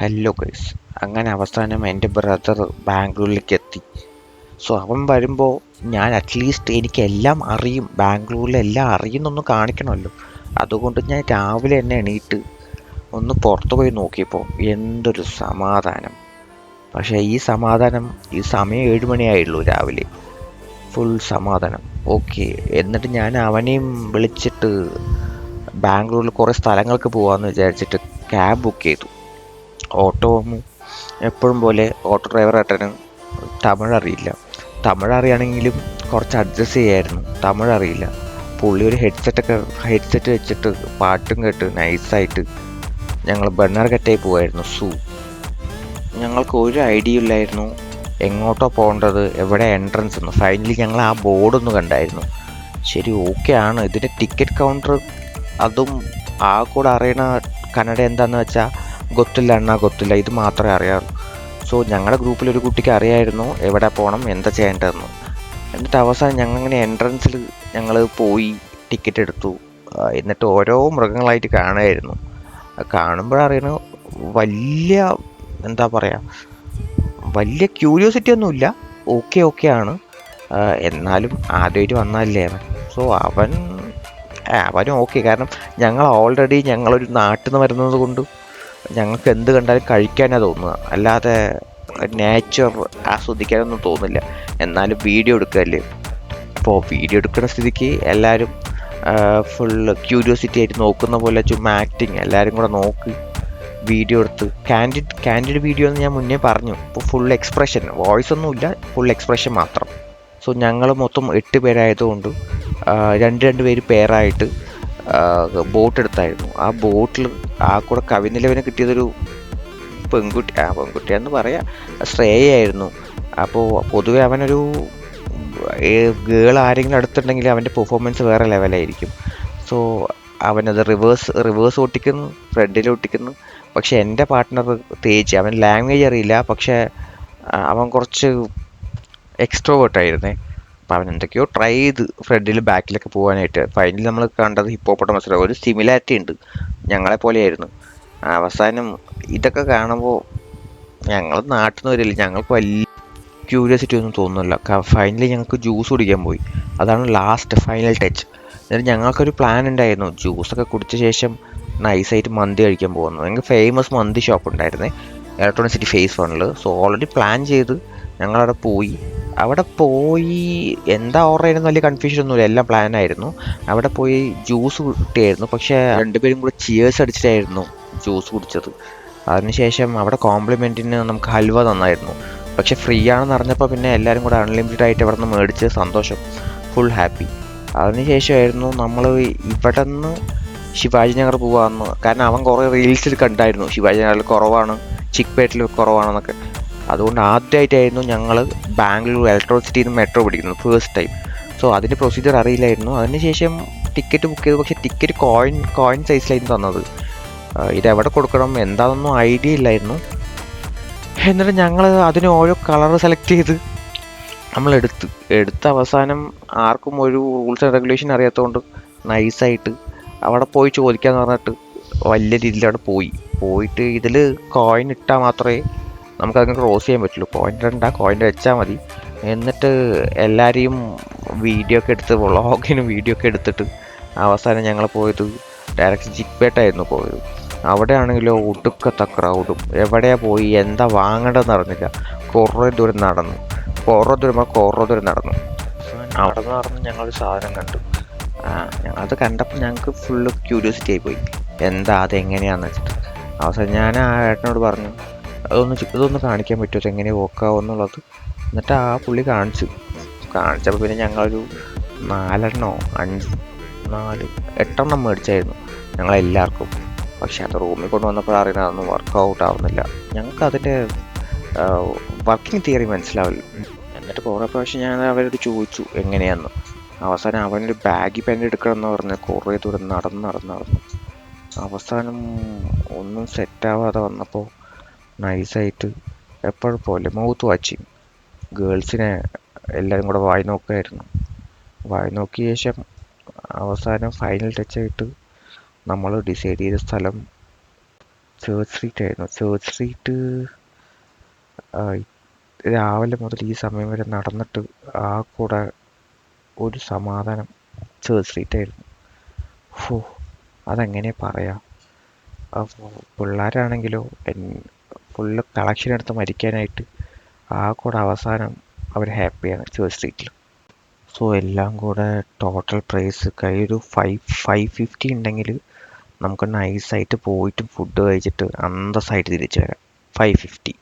Hello guys അങ്ങനെ അവസാനം എന്റെ ബ്രദർ ബാംഗ്ലൂരിലേക്ക് എത്തി സോ അവൻ വരുമ്പോൾ ഞാൻ അറ്റ്ലീസ്റ്റ് എനിക്ക് എനിക്കെല്ലാം അറിയും. ബാംഗ്ലൂരിലെല്ലാം അറിയുന്നൊന്ന് കാണിക്കണമല്ലോ. അതുകൊണ്ട് ഞാൻ രാവിലെ തന്നെ എണീറ്റ് ഒന്ന് പുറത്തു പോയി നോക്കിയപ്പോൾ എന്തൊരു സമാധാനം. പക്ഷേ ഈ സമാധാനം ഈ സമയം ഏഴ് മണിയായുള്ളൂ രാവിലെ. ഫുൾ സമാധാനം. ഓക്കെ എന്നിട്ട് ഞാൻ അവനെയും വിളിച്ചിട്ട് ബാംഗ്ലൂരിൽ കുറേ സ്ഥലങ്ങൾക്ക് പോകാമെന്ന് വിചാരിച്ചിട്ട് ക്യാബ് ബുക്ക് ചെയ്തു. ഓട്ടോ എപ്പോഴും പോലെ ഓട്ടോ ഡ്രൈവർ ഏട്ടന് തമിഴ് അറിയില്ല തമിഴ് അറിയാണെങ്കിലും കുറച്ച് അഡ്ജസ്റ്റ് ചെയ്യായിരുന്നു. തമിഴ് അറിയില്ല പുള്ളി ഒരു ഹെഡ്സെറ്റൊക്കെ ഹെഡ്സെറ്റ് വെച്ചിട്ട് പാട്ടും കേട്ട് നൈസായിട്ട് ഞങ്ങൾ ബണ്ണാർഘട്ടയിൽ പോവായിരുന്നു. സൂ. ഞങ്ങൾക്ക് ഒരു ഐഡിയ ഇല്ലായിരുന്നു എങ്ങോട്ടോ പോകേണ്ടത് എവിടെ എൻട്രൻസ് എന്ന്. ഫൈനലി ഞങ്ങൾ ആ ബോർഡൊന്ന് കണ്ടായിരുന്നു. ശരി ഓക്കെ ആണ്. ഇതിന്റെ ടിക്കറ്റ് കൗണ്ടർ അതും ആ കൂടെ അറിയണ കന്നഡ എന്താണെന്ന് വെച്ചാൽ ഗൊത്തില്ല അണ്ണ ഗൊത്തില്ല. ഇത് മാത്രമേ അറിയാറുള്ളൂ സോ ഞങ്ങളുടെ ഗ്രൂപ്പിൽ ഒരു കുട്ടിക്ക് അറിയായിരുന്നു എവിടെ പോകണം എന്താ ചെയ്യേണ്ടതെന്ന്. എന്നിട്ട് അവസാനം ഞങ്ങൾ ഇങ്ങനെ എൻട്രൻസിൽ ഞങ്ങൾ പോയി ടിക്കറ്റ് എടുത്തു. എന്നിട്ട് ഓരോ മൃഗങ്ങളായിട്ട് കാണുമായിരുന്നു കാണുമ്പോഴറിയണ വലിയ എന്താ പറയുക വലിയ ക്യൂരിയോസിറ്റി ഒന്നുമില്ല ഓക്കെ ഓക്കെ ആണ്. എന്നാലും ആദ്യമായിട്ട് വന്നല്ലേ അവൻ. സോ അവൻ അവനും ഓക്കെ കാരണം ഞങ്ങൾ ഓൾറെഡി ഞങ്ങളൊരു നാട്ടിൽ നിന്ന് വരുന്നത് കൊണ്ടും ഞങ്ങൾക്ക് എന്ത് കണ്ടാലും കഴിക്കാനാണ് തോന്നുക. അല്ലാതെ നേച്ചർ ആസ്വദിക്കാനൊന്നും തോന്നില്ല എന്നാലും വീഡിയോ എടുക്കല്ലേ. അപ്പോൾ വീഡിയോ എടുക്കുന്ന സ്ഥിതിക്ക് എല്ലാവരും ഫുൾ ക്യൂരിയോസിറ്റി ആയിട്ട് നോക്കുന്ന പോലെ ചുമ്മാ ആക്ടിങ് എല്ലാവരും കൂടെ നോക്ക് വീഡിയോ എടുത്ത്. കാൻഡിഡ് കാൻഡിഡ് വീഡിയോ എന്ന് ഞാൻ മുന്നേ പറഞ്ഞു. ഇപ്പോൾ ഫുൾ എക്സ്പ്രഷൻ വോയിസ് ഒന്നുമില്ല ഫുൾ എക്സ്പ്രഷൻ മാത്രം. സോ ഞങ്ങൾ മൊത്തം എട്ട് പേരായതുകൊണ്ട് രണ്ട് രണ്ട് പേര് പേരായിട്ട് ബോട്ട് എടുത്തായിരുന്നു. ആ ബോട്ടിൽ ആ കൂടെ കവിനിലവന് കിട്ടിയതൊരു പെൺകുട്ടി ആ പെൺകുട്ടിയാന്ന് പറയാം. ശ്രേയായിരുന്നു. അപ്പോൾ പൊതുവെ അവനൊരു ഗേൾ ആരെങ്കിലും അടുത്തുണ്ടെങ്കിൽ അവന്റെ പെർഫോമൻസ് വേറെ ലെവലായിരിക്കും സോ അവനത് റിവേഴ്സ് റിവേഴ്സ് ഓട്ടിക്കുന്നു ഫ്രണ്ടിൽ ഓട്ടിക്കുന്നു പക്ഷെ എന്റെ പാർട്ട്ണർ തേജ് അവൻ ലാംഗ്വേജ് അറിയില്ല. പക്ഷേ അവൻ കുറച്ച് എക്സ്ട്രോവേർട്ട് ആയിരുന്നേ അപ്പം അവൻ എന്തൊക്കെയോ ട്രൈ ചെയ്ത് ഫ്രണ്ടിൽ ബാക്കിലൊക്കെ പോകാനായിട്ട് ഫൈനലി നമ്മൾ കണ്ടത് ഹിപ്പോപ്പൊട്ടമസ് ഒരു സിമിലാരിറ്റി ഉണ്ട്. ഞങ്ങളെ പോലെയായിരുന്നു. അവസാനം ഇതൊക്കെ കാണുമ്പോൾ ഞങ്ങൾ നാട്ടിൽ നിന്ന് വരില്ല. ഞങ്ങൾക്ക് വലിയ ക്യൂരിയോസിറ്റി ഒന്നും തോന്നുന്നില്ല. ഫൈനലി ഞങ്ങൾക്ക് ജ്യൂസ് കുടിക്കാൻ പോയി. അതാണ് ലാസ്റ്റ് ഫൈനൽ ടച്ച് എന്നിട്ട് ഞങ്ങൾക്കൊരു പ്ലാൻ ഉണ്ടായിരുന്നു. ജ്യൂസൊക്കെ കുടിച്ച ശേഷം നൈസായിട്ട് മന്തി കഴിക്കാൻ പോകുന്നു. ഞങ്ങൾക്ക് ഫേമസ് മന്തി ഷോപ്പ് ഉണ്ടായിരുന്നേ. ഇലക്ട്രോണിക് സിറ്റി ഫേസ് വണ്ണിൽ സോ ഓൾറെഡി പ്ലാൻ ചെയ്ത് ഞങ്ങളവിടെ പോയി. അവിടെ പോയി എന്താ ഓർഡർ ചെയ്യുന്ന വലിയ കൺഫ്യൂഷൻ ഒന്നുമില്ല. എല്ലാം പ്ലാൻ ആയിരുന്നു. അവിടെ പോയി ജ്യൂസ് കിട്ടിയായിരുന്നു. പക്ഷേ രണ്ടുപേരും കൂടെ ചിയേഴ്സ് അടിച്ചിട്ടായിരുന്നു ജ്യൂസ് കുടിച്ചത്. അതിനുശേഷം അവിടെ കോംപ്ലിമെന്റിന് നമുക്ക് ഹൽവ തന്നായിരുന്നു. പക്ഷെ ഫ്രീ ആണെന്ന് അറിഞ്ഞപ്പോൾ പിന്നെ എല്ലാവരും കൂടെ അൺലിമിറ്റഡ് ആയിട്ട് ഇവിടെ നിന്ന് മേടിച്ച് സന്തോഷം. ഫുൾ ഹാപ്പി അതിനുശേഷമായിരുന്നു നമ്മൾ ഇവിടെ നിന്ന് ശിവാജി നഗർ പോകാമെന്ന് കാരണം അവൻ കുറേ റീൽസിൽ കണ്ടായിരുന്നു. ശിവാജി നഗറിൽ കുറവാണ്. ചിക്പേട്ടിൽ കുറവാണെന്നൊക്കെ. അതുകൊണ്ട് ആദ്യമായിട്ടായിരുന്നു ഞങ്ങൾ ബാംഗ്ലൂർ ഇലക്ട്രോസിറ്റിയിൽ നിന്ന് മെട്രോ പിടിക്കുന്നത് ഫേസ്റ്റ് ടൈം സോ അതിന്റെ പ്രൊസീജിയർ അറിയില്ലായിരുന്നു. അതിനുശേഷം ടിക്കറ്റ് ബുക്ക് ചെയ്തു. പക്ഷേ ടിക്കറ്റ് കോയിൻ കോയിൻ സൈസിലായിരുന്നു തന്നത്. ഇതെവിടെ കൊടുക്കണം? എന്താണെന്നൊന്നും ഐഡിയ ഇല്ലായിരുന്നു. എന്നിട്ട് ഞങ്ങൾ അതിന് ഓരോ കളർ സെലക്ട് ചെയ്ത് നമ്മൾ എടുത്ത്. എടുത്ത അവസാനം ആർക്കും ഒരു റൂൾസ് ആൻഡ് റെഗുലേഷൻ അറിയാത്തതുകൊണ്ട് നൈസായിട്ട് അവിടെ പോയി ചോദിക്കാമെന്ന് പറഞ്ഞിട്ട് വലിയ രീതിയിൽ അവിടെ പോയി. പോയിട്ട് ഇതിൽ കോയിൻ ഇട്ടാൽ മാത്രമേ നമുക്ക് അതിന് ക്രോസ് ചെയ്യാൻ പറ്റുള്ളൂ. കോയിൻ രണ്ടാ കോയിൻ വെച്ചാൽ മതി. എന്നിട്ട് എല്ലാവരെയും വീഡിയോ ഒക്കെ എടുത്ത് വ്ളോഗിനും വീഡിയോ ഒക്കെ എടുത്തിട്ട് അവസാനം ഞങ്ങൾ പോയത് ഡയറക്റ്റ് ജിക്പേട്ടായിരുന്നു പോയത്. അവിടെ ആണെങ്കിലോ ഒടുക്കത്തെ ക്രൗഡും എവിടെയാണ് പോയി എന്താ വാങ്ങേണ്ടതെന്ന് അറിഞ്ഞില്ല. കുറേ ദൂരം നടന്നു. കുറേ ദൂരം കുറേ ദൂരം നടന്നു. അവിടെ നിന്ന് നടന്ന് ഞങ്ങളൊരു സാധനം കണ്ടു. ആ അത് കണ്ടപ്പോൾ ഞങ്ങൾക്ക് ഫുള്ള് ക്യൂരിയോസിറ്റി ആയിപ്പോയി എന്താ അതെങ്ങനെയാണെന്ന് വെച്ചിട്ട്. അവസാനം ഞാൻ ആ ഏട്ടനോട് പറഞ്ഞു അതൊന്ന് ഇതൊന്ന് കാണിക്കാൻ പറ്റുമോ? എങ്ങനെ വോക്കാവും എന്നുള്ളത്. എന്നിട്ട് ആ പുള്ളി കാണിച്ചു. കാണിച്ചപ്പോൾ പിന്നെ ഞങ്ങളൊരു നാലെണ്ണോ അഞ്ച് നാല് എട്ടെണ്ണം മേടിച്ചായിരുന്നു ഞങ്ങളെല്ലാവർക്കും. പക്ഷെ അത് റൂമിൽ കൊണ്ടുവന്നപ്പോൾ അറിയുന്നത് അതൊന്നും വർക്കൗട്ട് ആവുന്നില്ല. ഞങ്ങൾക്ക് അതിന്റെ വർക്കിംഗ് തിയറി മനസ്സിലാവില്ല. എന്നിട്ട് കുറേ പ്രാവശ്യം ഞാൻ അവരോട് ചോദിച്ചു എങ്ങനെയാന്ന്? അവസാനം അവനൊരു ബാഗി പെൻ എടുക്കണം എന്ന് പറഞ്ഞ് കുറേ ദൂരം നടന്ന് നടന്ന് നടന്നു. അവസാനം ഒന്നും സെറ്റാവാതെ വന്നപ്പോൾ നൈസായിട്ട് എപ്പോഴും പോലെ മൗത്ത് വാച്ചിങ് ഗേൾസിനെ എല്ലാവരും കൂടെ വായി നോക്കുമായിരുന്നു വായി നോക്കിയ ശേഷം അവസാനം ഫൈനൽ ടച്ച് ആയിട്ട് നമ്മൾ ഡിസൈഡ് ചെയ്ത സ്ഥലം ചേർച്ച് സ്ട്രീറ്റ് ആയിരുന്നു. ചേർച്ച് സ്ട്രീറ്റ് രാവിലെ മുതൽ ഈ സമയം വരെ നടന്നിട്ട് ആ കൂടെ ഒരു സമാധാനം ചേർച്ച് സ്ട്രീറ്റ് ആയിരുന്നു. ഫോ അതെങ്ങനെ പറയാം? അപ്പോൾ പിള്ളേരാണെങ്കിലോ ഫുള്ള് കളക്ഷൻ എടുത്ത് മരിക്കാനായിട്ട് ആ കൂടെ അവസാനം അവർ ഹാപ്പിയാണ് സ്ട്രീറ്റിൽ സോ എല്ലാം കൂടെ ടോട്ടൽ പ്രൈസ് കയ്യിൽ ഫൈവ് ഫൈവ് ഫിഫ്റ്റി ഉണ്ടെങ്കിൽ നമുക്ക് നൈസായിട്ട് പോയിട്ട് ഫുഡ് കഴിച്ചിട്ട് അന്തസ്സായിട്ട് തിരിച്ചു വരാം. Five fifty